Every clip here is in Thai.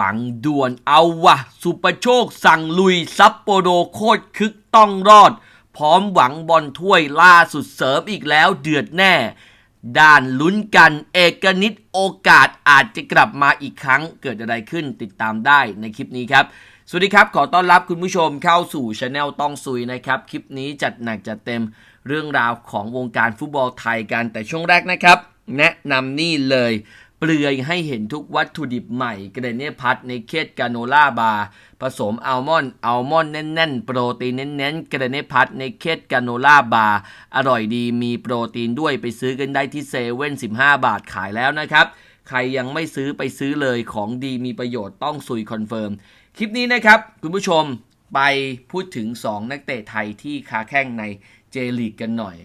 ฝังด่วนเอาวะสุปโชคสั่งลุยซัปโปโรโคตรคึกต้องรอด พร้อมหวังบอลถ้วยล่าสุดเสริมอีกแล้วเดือดแน่ ด้านลุ้นกันเอกนิตโอกาสอาจจะกลับมาอีกครั้งเกิดอะไรขึ้นติดตามได้ในคลิปนี้ครับสวัสดีครับ ขอต้อนรับคุณผู้ชมเข้าสู่ช anel ต้องซุยนะครับ คลิปนี้จัดหนักจัดเต็มเรื่องราวของวงการฟุตบอลไทยกัน แต่ช่วงแรกนะครับ แนะนำนี่เลย เปลือยให้เห็นทุกวัตถุดิบใหม่เกรเนพัทในเคสกาโนล่าบาร์ผสมอัลมอนด์อัลมอนด์แน่นๆ โปรตีนเน้นๆเกรเนพัทในเคสกาโนล่าบาร์อร่อยดีมีโปรตีนด้วยไปซื้อกันได้ที่เซเว่น15บห้าบาทขายแล้วนะครับ ใครยังไม่ซื้อไปซื้อเลยของดีมีประโยชน์ต้องซุยคอนเฟิร์มคลิปนี้นะครับ คุณผู้ชมไปพูดถึง 2 นักเตะไทยที่ค้าแข้งในเจลีกกันหน่อย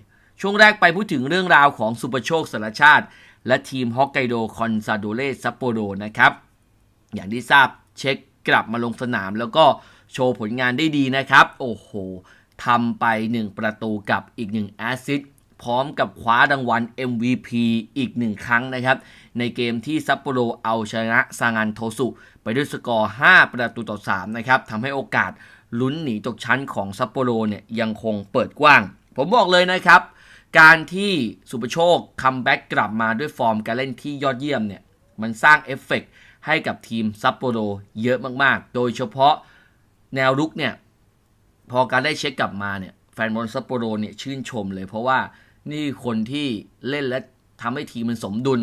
ช่วงแรกไปพูดถึงเรื่องราวของสุปโชคสารชาติ และทีมฮอกไกโดคอนซาโดเลซัปโปโรนะครับ อย่างที่ทราบเช็คกลับมาลงสนามแล้วก็โชว์ผลงานได้ดีนะครับ โอ้โหทำไป 1 ประตูกับอีก1แอสซิสพร้อมกับคว้ารางวัล MVP อีก1ครั้งนะครับ ในเกมที่ซัปโปโรเอาชนะซางานโทสุไปด้วยสกอร์ 5 ประตูต่อ 3 นะครับทำให้โอกาสลุ้นหนีตกชั้นของซัปโปโรเนี่ยยังคงเปิดกว้าง ผมบอกเลยนะครับ การที่สุปโชคคัมแบ็กกลับมาด้วยฟอร์มการเล่นที่ยอดเยี่ยมเนี่ย มันสร้างเอฟเฟกต์ให้กับทีมซัปโปโรเยอะมากๆ โดยเฉพาะแนวรุกเนี่ย พอการได้เช็คกลับมาเนี่ย แฟนบอลซัปโปโรเนี่ยชื่นชมเลยเพราะว่านี่คนที่เล่นและทำให้ทีมมันสมดุล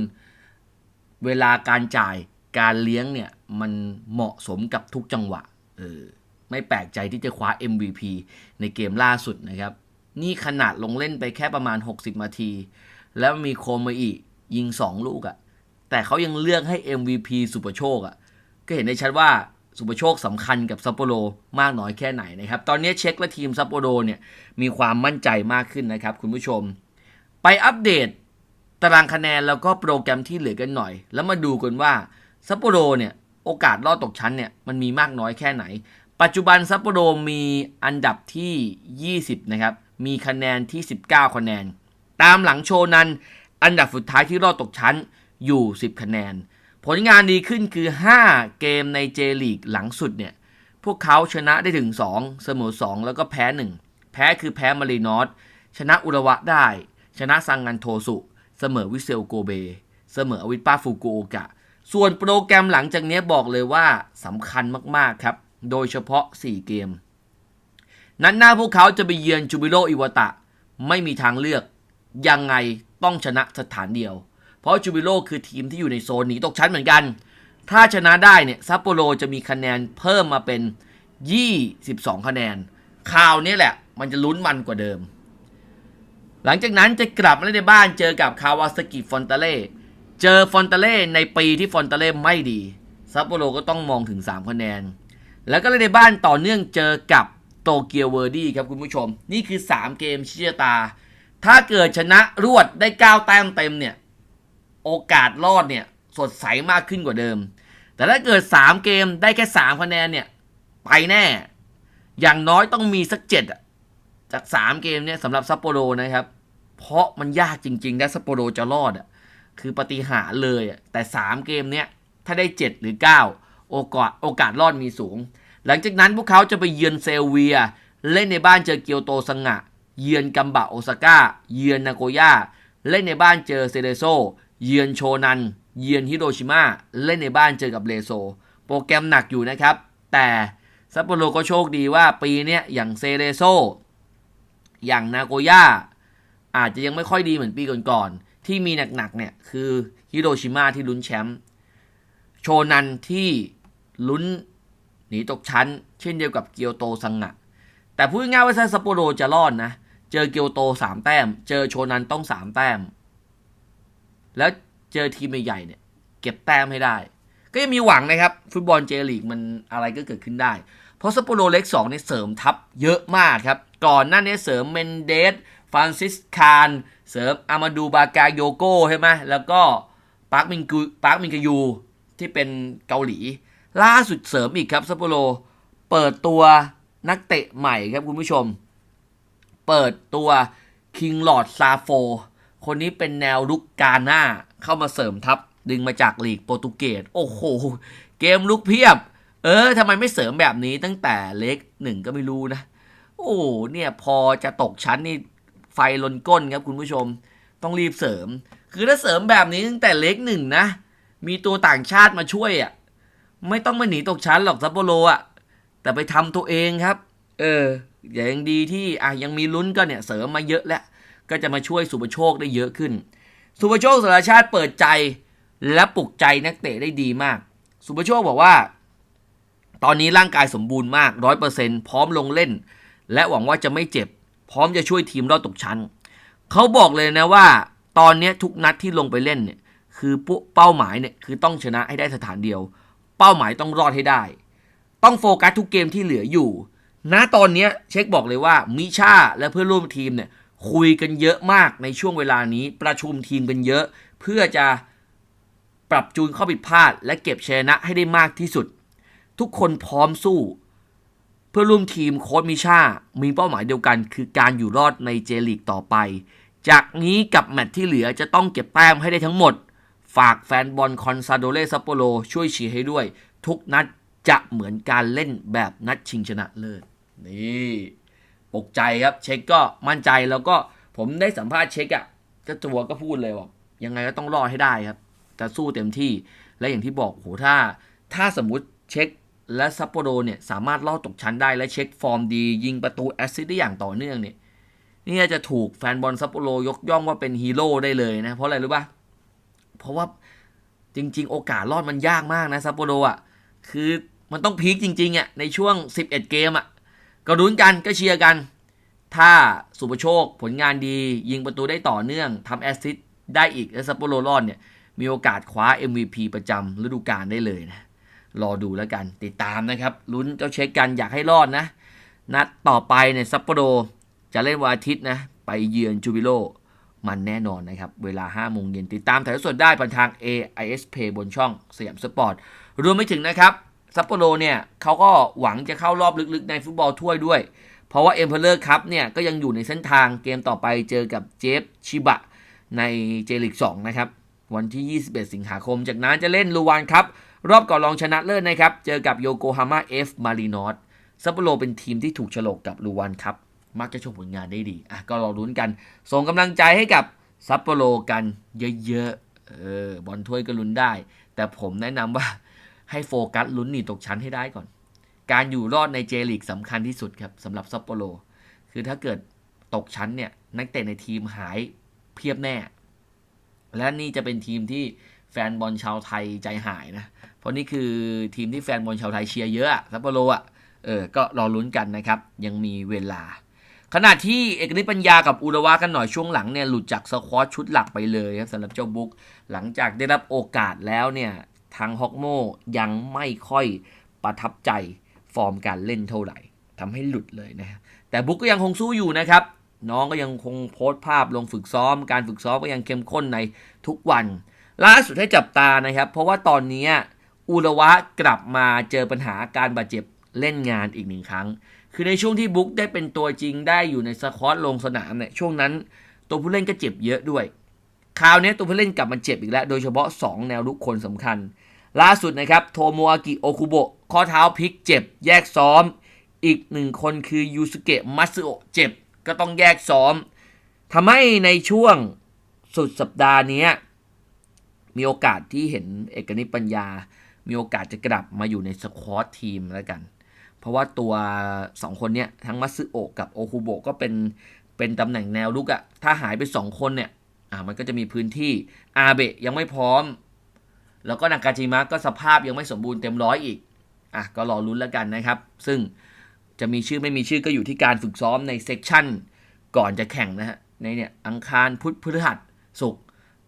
เวลาการจ่ายการเลี้ยงเนี่ย มันเหมาะสมกับทุกจังหวะเออไม่แปลกใจที่จะคว้า MVP ในเกมล่าสุดนะครับ นี่ขนาดลงเล่นไปแค่ประมาณ 60นาที แล้วมีโคมาอียิง 2 ลูกอะ่ะ แต่เขายังเลือกให้ MVP สุปโชคอะ่ะ ก็เห็นได้ชัดว่าสุปโชคสำคัญกับซัปโปโรมากน้อยแค่ไหนนะครับ ตอนนี้เช็คและทีมซัปโปโรเนี่ยมีความมั่นใจมากขึ้นนะครับคุณผู้ชม ไปอัปเดตตารางคะแนนแล้วก็โปรแกรมที่เหลือกันหน่อย แล้วมาดูกันว่าซัปโปโรเนี่ยโอกาสรอดตกชั้นเนี่ยมันมีมากน้อยแค่ไหน ปัจจุบันซัปโปโรมีอันดับที่ 20 นะครับ มีคะแนนที่ 19 คะแนน ตามหลังโชนัน อันดับสุดท้ายที่รอดตกชั้นอยู่ 10 คะแนน ผลงานดีขึ้นคือ 5 เกมในเจลีกหลังสุดเนี่ย พวกเขาชนะได้ถึง 2 เสมอ 2 แล้วก็แพ้ 1 แพ้คือแพ้มารีนอสชนะอุระวะได้ ชนะซังงันโทสุ เสมอวิเซลโกเบ เสมออวิปป้าฟูกุโอกะ ส่วนโปรแกรมหลังจากนี้บอกเลยว่าสำคัญมากๆครับ โดยเฉพาะ 4 เกม นัดหน้าพวกเขาจะไปเยือนจูบิโรอิวตะ ไม่มีทางเลือกยังไงต้องชนะสถานเดียว เพราะจูบิโรคือทีมที่อยู่ในโซนหนีตกชั้นเหมือนกัน ถ้าชนะได้เนี่ยซัปโปโรจะมีคะแนนเพิ่มมาเป็น 22 คะแนนข่าวนี้แหละ มันจะลุ้นมันกว่าเดิม หลังจากนั้นจะกลับมาเล่นในบ้านเจอกับคาวาซากิฟอนตาเล่เจอฟอนตาเล่ในปีที่ฟอนตาเล่ไม่ดีซัปโปโรก็ต้องมองถึง 3 คะแนน แล้วก็เล่นในบ้านต่อเนื่องเจอกับโตเกียวเวอร์ดี้ครับคุณผู้ชม นี่คือ 3 เกมชี้ชะตา ถ้าเกิดชนะรวดได้ 9 แต้มเต็มเนี่ย โอกาสรอดเนี่ยสดใสมากขึ้นกว่าเดิม แต่ถ้าเกิด 3 เกมได้แค่ 3 คะแนนเนี่ย ไปแน่ อย่างน้อยต้องมีสักเจ็ดจาก 3 เกมเนี่ยสำหรับซัปโปโรนะครับ เพราะมันยากจริงๆถ้ซัปโปโรจะรอดอะคือปฏิหารเลยแต่ 3 เกมเนี้ยถ้าได้ 7 หรือ 9 โอกาสโอกาสรอดมีสูง หลังจากนั้นพวกเขาจะไปเยือนเซลเวีย เล่นในบ้านเจอเกียวโตซังะ เยือนกัมบะโอซาก้า เยือนนาโกย่า เล่นในบ้านเจอเซเรโซ เยือนโชนัน เยือนฮิโรชิมา เล่นในบ้านเจอกับเลโซ โปรแกรมหนักอยู่นะครับ แต่ซัปโปโรก็โชคดีว่าปีนี้อย่างเซเรโซ อย่างนาโกย่า อาจจะยังไม่ค่อยดีเหมือนปีก่อนๆ ที่มีหนักๆเนี่ยคือฮิโรชิมาที่ลุ้นแชมป์ โชนันที่ ลุ้นหนีตกชั้น เช่นเดียวกับเกียวโตซังงะ แต่พูดง่ายว่าถ้าซัปโปโรจะรอดนะ เจอเกียวโตสามแต้ม เจอโชนันต้องสามแต้ม แล้วเจอทีมใหญ่เนี่ย เก็บแต้มให้ได้ ก็ยังมีหวังนะครับ ฟุตบอลเจลีกมันอะไรก็เกิดขึ้นได้ เพราะซัปโปโรเล็ก2เนี่ยเสริมทัพเยอะมากครับ ก่อนหน้านี้เสริมเมนเดสฟรานซิสคานเสริมอามาดูบากาโยโก้ใช่ไหมแล้วก็ปาร์คมินกูปาร์คมินกยูที่เป็นเกาหลี ล่าสุดเสริมอีกครับซัปโปโรเปิดตัวนักเตะใหม่ครับคุณผู้ชม เปิดตัวคิงหลอดซาโฟคนนี้เป็นแนวรุกกาหน้าเข้ามาเสริมทัพ ดึงมาจากลีกโปรตุเกส โอ้โห เกมลุกเพียบ เออทำไมไม่เสริมแบบนี้ตั้งแต่เล็กหนึ่งก็ไม่รู้นะ โอ้เนี่ยพอจะตกชั้นนี่ไฟลนก้นครับคุณผู้ชม ต้องรีบเสริม คือถ้าเสริมแบบนี้ตั้งแต่เล็กหนึ่งนะ มีตัวต่างชาติมาช่วยอะ่ะ ไม่ต้องมาหนีตกชั้นหรอกซัปโปโรอะ แต่ไปทำตัวเองครับ เออ อย่างดีที่อะยังมีลุ้นก็เนี่ยเสริมมาเยอะแล้ว ก็จะมาช่วยสุปโชคได้เยอะขึ้น สุปโชคสารชาติเปิดใจและปลุกใจนักเตะได้ดีมาก สุปโชคบอกว่า ตอนนี้ร่างกายสมบูรณ์มากร้อยเปอร์เซ็นต์พร้อมลงเล่น และหวังว่าจะไม่เจ็บ พร้อมจะช่วยทีมรอดตกชั้น เขาบอกเลยนะว่า ตอนนี้ทุกนัดที่ลงไปเล่นเนี่ยคือเป้าหมายเนี่ยคือต้องชนะให้ได้สถานเดียว เป้าหมายต้องรอดให้ได้ ต้องโฟกัสทุกเกมที่เหลืออยู่ ณตอนนี้เช็คบอกเลยว่ามิชาและเพื่อนร่วมทีมเนี่ยคุยกันเยอะมากในช่วงเวลานี้ประชุมทีมกันเยอะ เพื่อจะปรับจูนข้อผิดพลาด และเก็บชนะให้ได้มากที่สุด ทุกคนพร้อมสู้ เพื่อร่วมทีมโค้ชมิชา มีเป้าหมายเดียวกัน คือการอยู่รอดในเจลีกต่อไป จากนี้กับแมตช์ที่เหลือจะต้องเก็บแต้มให้ได้ทั้งหมด ฝากแฟนบอลคอนซาโดเลซัปโปโรช่วยเชียร์ให้ด้วย ทุกนัดจะเหมือนการเล่นแบบนัดชิงชนะเลิศนี่ปกใจครับเช็คก็มั่นใจแล้วก็ผมได้สัมภาษณ์เช็คอะ่ะเจ้าตัวก็พูดเลยว่ายังไงก็ต้องรอดให้ได้ครับจะสู้เต็มที่และอย่างที่บอกโหถ้า ถ้าสมมุติเช็คและซัปโปโรเนี่ยสามารถลอดตกชั้นได้และเช็คฟอร์มดี ยิงประตูแอสซิสได้อย่างต่อเนื่องเนี่ยนี่จะถูกแฟนบอลซัปโปโรยกย่องว่าเป็นฮีโร่ได้เลยนะ เพราะอะไรรู้ปะ เพราะว่าจริง ๆ โอกาสรอดมันยากมากนะซัปโปโรอะคือมันต้องพีคจริงๆอะในช่วง 11 เกมอะก็รุ้นกันก็เชียร์กัน ถ้าสุปโชคผลงานดี ยิงประตูได้ต่อเนื่องทำแอสซิสต์ได้อีกและซัปโปโรรอดเนี่ยมีโอกาสคว้า MVP ประจำฤดูกาลได้เลยนะ รอดูแล้วกันติดตามนะครับลุ้นเจ้าเช็คกันอยากให้รอดนะ นัดต่อไปเนี่ยซัปโปโรจะเล่นวันอาทิตย์นะ ไปเยือนจูบิโล มันแน่นอนนะครับ เวลา5โมงเย็นติดตามถ่ายทอดสดได้ผ่านทาง AIS Pay บนช่องสยามสปอร์ต รวมไปถึงนะครับซัปโปโรเนี่ยเขาก็หวังจะเข้ารอบลึกๆในฟุตบอลถ้วยด้วย เพราะว่าเอ็มเพลเลอร์คัพเนี่ยก็ยังอยู่ในเส้นทางเกมต่อไปเจอกับเจฟชิบะในเจลิก2นะครับ วันที่ 21 สิงหาคม จากนั้นจะเล่นลูวานครับ รอบก่อนรองชนะเลิศนะครับ เจอกับโยโกฮาม่าเอฟมารีนอสซัปโปโรเป็นทีมที่ถูกฉลกกับลูวานครับ มักจะโชว์ผลงานได้ดีอะก็รอรุ้นกัน ส่งกำลังใจให้กับซัปโปโรกันเยอะๆเออบอลถ้วยก็ลุ้นได้ แต่ผมแนะนำว่าให้โฟกัสลุ้นหนีตกชั้นให้ได้ก่อน การอยู่รอดในเจลีกสำคัญที่สุดครับสำหรับซัปโปโรคือถ้าเกิดตกชั้นเนี่ยนักเตะในทีมหายเพียบแน่ และนี่จะเป็นทีมที่แฟนบอลชาวไทยใจหายนะ เพราะนี่คือทีมที่แฟนบอลชาวไทยเชียร์เยอะซัปโปโรอะ เออ ก็รอลุ้นกันนะครับ ยังมีเวลา ขณะที่เอกนิตปัญญากับอุรวากันหน่อยช่วงหลังเนี่ยหลุดจากสควอตชุดหลักไปเลยครับสำหรับเจ้าบุ๊กหลังจากได้รับโอกาสแล้วเนี่ยทางฮอกโมยังไม่ค่อยประทับใจฟอร์มการเล่นเท่าไหร่ทำให้หลุดเลยนะแต่บุ๊กก็ยังคงสู้อยู่นะครับ น้องก็ยังคงโพสต์ภาพลงฝึกซ้อม การฝึกซ้อมก็ยังเข้มข้นในทุกวันล่าสุดให้จับตานะครับ เพราะว่าตอนนี้อุระวะกลับมาเจอปัญหาการบาดเจ็บเล่นงานอีกหนึ่งครั้ง คือในช่วงที่บุ๊กได้เป็นตัวจริงได้อยู่ในสควอตลงสนามเนี่ยช่วงนั้นตัวผู้เล่นก็เจ็บเยอะด้วยคราวนี้ตัวผู้เล่นกลับมาเจ็บอีกแล้ว โดยเฉพาะ 2 แนวลุกคนสำคัญ ล่าสุดนะครับ โทโมอากิโอคุโบะข้อเท้าพลิกเจ็บ แยกซ้อม อีกหนึ่งคนคือยูสุเกะมัตสึโอะเจ็บ ก็ต้องแยกซ้อมทำให้ในช่วงสุดสัปดาห์นี้ มีโอกาสที่เห็นเอกนิปัญญา มีโอกาสจะกลับมาอยู่ในสควอตทีมแล้วกัน เพราะว่าตัว 2 คนเนี้ยทั้งมัตสึโอะกับโอคุโบะก็เป็นเป็นตำแหน่งแนวลุกอะถ้าหายไป 2 คนเนี่ยอ่ามันก็จะมีพื้นที่อาเบะยังไม่พร้อม แล้วก็นากาจิมะก็สภาพยังไม่สมบูรณ์เต็มร้อยอีกอะก็รอลุ้นแล้วกันนะครับ ซึ่งจะมีชื่อไม่มีชื่อก็อยู่ที่การฝึกซ้อมในเซกชันก่อนจะแข่งนะฮะในเนี่ยอังคารพุธพฤหัสศุกร์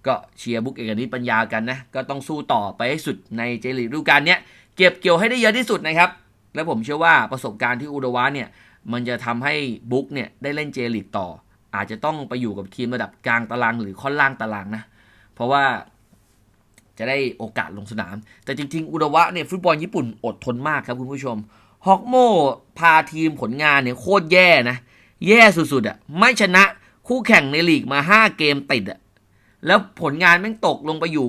ก็เชียร์บุ๊กเอกนิตปัญญากันนะ ก็ต้องสู้ต่อไปให้สุดในเจลีกฤดูกาลเนี้ยเก็บเกี่ยวให้ได้เยอะที่สุดนะครับ และผมเชื่อว่าประสบการณ์ที่อุดวะเนี่ย มันจะทำให้บุ๊กเนี่ยได้เล่นเจลีกต่อ อาจจะต้องไปอยู่กับทีมระดับกลางตารางหรือค่อนล่างตารางนะ เพราะว่าจะได้โอกาสลงสนาม แต่จริง ๆ อุดวะเนี่ยฟุตบอลญี่ปุ่นอดทนมากครับคุณผู้ชม ฮอกโมพาทีมผลงานเนี่ยโคตรแย่นะ แย่สุดๆอะ ไม่ชนะคู่แข่งในลีกมา 5 เกมติดอะ แล้วผลงานแม่งตกลงไปอยู่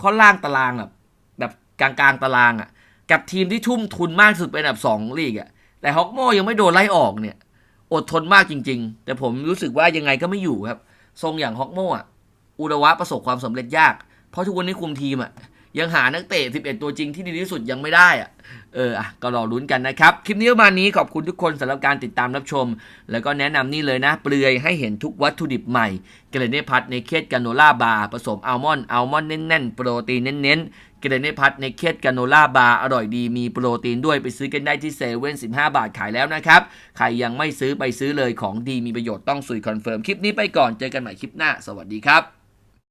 ข้อล่างตารางแบบแบบกลางๆตารางอะ กับทีมที่ทุ่มทุนมากสุดเป็นอันดับสองลีกอะแต่ฮอกโมยังไม่โดนไล่ออกเนี่ย อดทนมากจริง ๆ แต่ผมรู้สึกว่ายังไงก็ไม่อยู่ครับ ทรงอย่างฮอกโมอะอุระวะประสบความสำเร็จยาก เพราะทุกวันนี้คุมทีมอะ ยังหานักเตะ 11 ตัวจริงที่ดีที่สุดยังไม่ได้อะเอออะก็รอลุ้นกันนะครับ คลิปนี้ประมาณนี้ขอบคุณทุกคนสำหรับการติดตามรับชม แล้วก็แนะนำนี่เลยนะ เปลือยให้เห็นทุกวัตถุดิบใหม่ เกรเนพัทในเคสกาโนล่าบาร์ผสมอัลมอนด์อัลมอนด์แน่นๆ โปรตีนเน้นๆเกรเนพัทในเคสกาโนล่าบาร์อร่อยดีมีโปรตีนด้วยไปซื้อกันได้ที่เซเว่น15บาทขายแล้วนะครับ ใครยังไม่ซื้อไปซื้อเลยของดีมีประโยชน์ต้องสุยคอนเฟิร์มคลิปนี้ไปก่อนเจอกันใหม่คลิปหน้า สวัสดีครับ